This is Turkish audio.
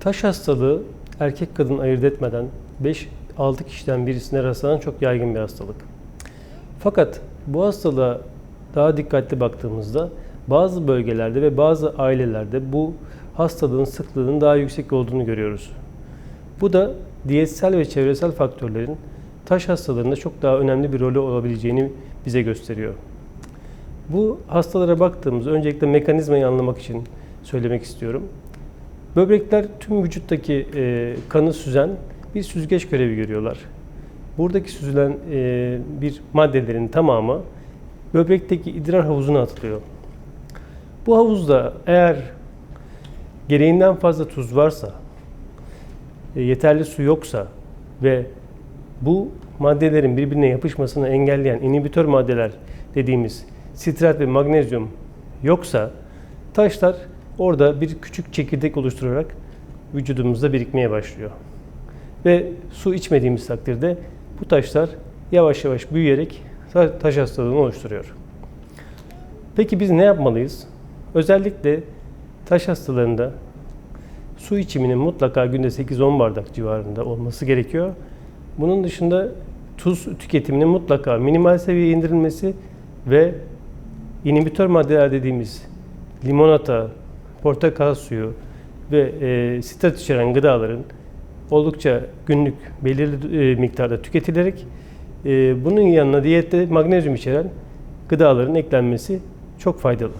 Taş hastalığı erkek kadın ayırt etmeden 5-6 kişiden birisine rastlanan çok yaygın bir hastalık. Fakat bu hastalığa daha dikkatli baktığımızda bazı bölgelerde ve bazı ailelerde bu hastalığın sıklığının daha yüksek olduğunu görüyoruz. Bu da diyetsel ve çevresel faktörlerin taş hastalarında çok daha önemli bir rolü olabileceğini bize gösteriyor. Bu hastalara baktığımızda öncelikle mekanizmayı anlamak için söylemek istiyorum. Böbrekler tüm vücuttaki e, kanı süzen bir süzgeç görevi görüyorlar. Buradaki süzülen e, bir maddelerin tamamı böbrekteki idrar havuzuna atılıyor. Bu havuzda eğer gereğinden fazla tuz varsa, e, yeterli su yoksa ve bu maddelerin birbirine yapışmasını engelleyen inhibitör maddeler dediğimiz sitrat ve magnezyum yoksa taşlar orada bir küçük çekirdek oluşturarak vücudumuzda birikmeye başlıyor. Ve su içmediğimiz takdirde bu taşlar yavaş yavaş büyüyerek ta- taş hastalığını oluşturuyor. Peki biz ne yapmalıyız? Özellikle taş hastalarında su içiminin mutlaka günde 8-10 bardak civarında olması gerekiyor. Bunun dışında tuz tüketiminin mutlaka minimal seviyeye indirilmesi ve inhibitör maddeler dediğimiz limonata, portakal suyu ve e, sitrat içeren gıdaların oldukça günlük belirli e, miktarda tüketilerek e, bunun yanına diyette magnezyum içeren gıdaların eklenmesi çok faydalı.